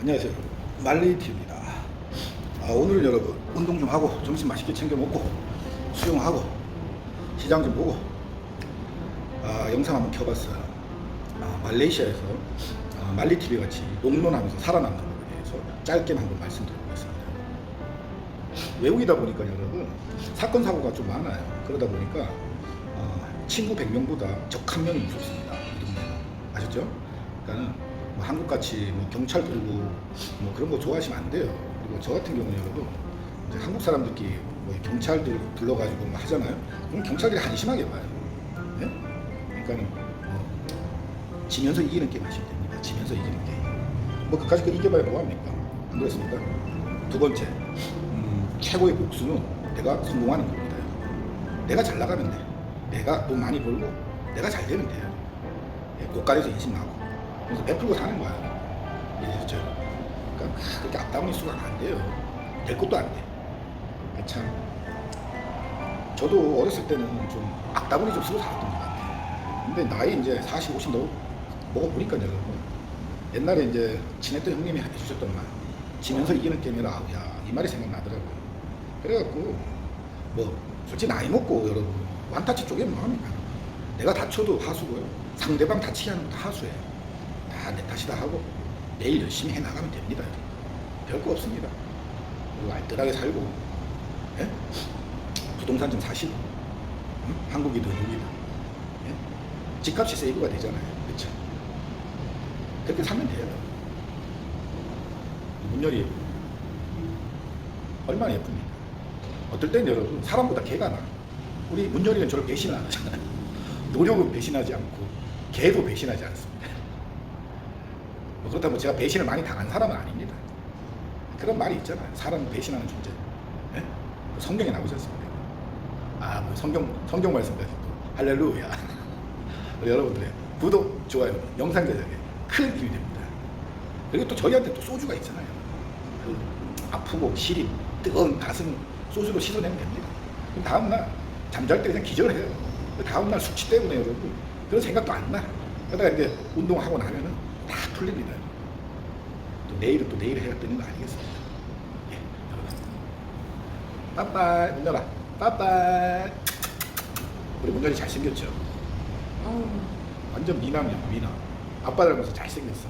안녕하세요. 말리티입니다. 아, 오늘은 여러분 운동 좀 하고 점심 맛있게 챙겨 먹고 수영하고 시장 좀 보고 아, 영상 한번 켜봤어요. 아, 말레이시아에서 아, 말리티비 같이 롱런하면서 살아남는 것에 대해서 짧게만 한번 말씀드려보겠습니다. 외국이다 보니까 여러분 사건 사고가 좀 많아요. 그러다 보니까 어, 친구 100명보다 적 한 명이 무섭습니다. 아셨죠? 그러니까는 뭐 한국같이 뭐 경찰 들고 뭐 그런 거 좋아하시면 안 돼요. 그리고 저 같은 경우는 여러분 이제 한국 사람들끼리 뭐 경찰들 불러가지고 뭐 하잖아요. 그럼 경찰들이 한심하게 봐요. 예? 그러니까는 뭐 지면서 이기는 게임 하시면 됩니다. 지면서 이기는 게임. 뭐 그까짓 거 이겨봐야 뭐합니까? 안 그렇습니까? 두 번째, 음, 최고의 복수는 내가 성공하는 겁니다. 내가 잘 나가면 돼. 내가 돈 많이 벌고 내가 잘 되면 돼요. 예, 고깔에서 인심 나고. 그래서 베풀고 사는 거야. 이해되셨죠? 그러니까 그렇게 앞다운이 수가 안 돼요. 될 것도 안 돼. 아, 참. 저도 어렸을 때는 좀 악다구니 좀 쓰고 살았던 것 같아요. 근데 나이 이제 40, 50 넘어 먹어보니까 여러분. 옛날에 이제 친했던 형님이 해주셨던 말. 지면서 이기는 게임이라, 야, 이 말이 생각나더라고요. 그래갖고, 뭐, 솔직히 나이 먹고 여러분, 완타치 쪽에 뭐합니까? 내가 다쳐도 하수고요. 상대방 다치게 하는 것도 하수예요. 다 내 탓이다 하고, 내일 열심히 해 나가면 됩니다. 별거 없습니다. 그리고 알뜰하게 살고, 예? 부동산 좀 사시고, 응? 한국이든 여기든. 예? 집값이 세이브가 되잖아요. 그쵸? 그렇게 살면 돼요. 문열이 얼마나 예쁩니까? 어떨 땐 여러분 사람보다 개가 나. 우리 문열이는 저를 배신 안 하잖아요. 노력은 배신하지 않고 개도 배신하지 않습니다. 뭐 그렇다고 제가 배신을 많이 당한 사람은 아닙니다. 그런 말이 있잖아요. 사람은 배신하는 존재. 예? 그 성경에 나오지 않습니까? 아, 뭐 성경 성경 말씀까지 또 할렐루야. 여러분들의 구독, 좋아요, 영상 제작에 큰 힘이 됩니다. 그리고 또 저희한테 또 소주가 있잖아요. 그 아프고 시린 뜨거운 가슴 소주로 씻어내면 됩니다. 다음날 잠잘 때 그냥 기절해요. 그 다음날 숙취 때문에 여러분 그런 생각도 안 나. 그러다가 이제 운동하고 나면은 다 풀립니다. 또 내일은 또 내일 해야 되는 거 아니겠습니까? 예. 빠빠이 문열아 빠빠이 우리 문열이 잘생겼죠? 완전 미남이야 미남 아빠 닮아서 잘생겼어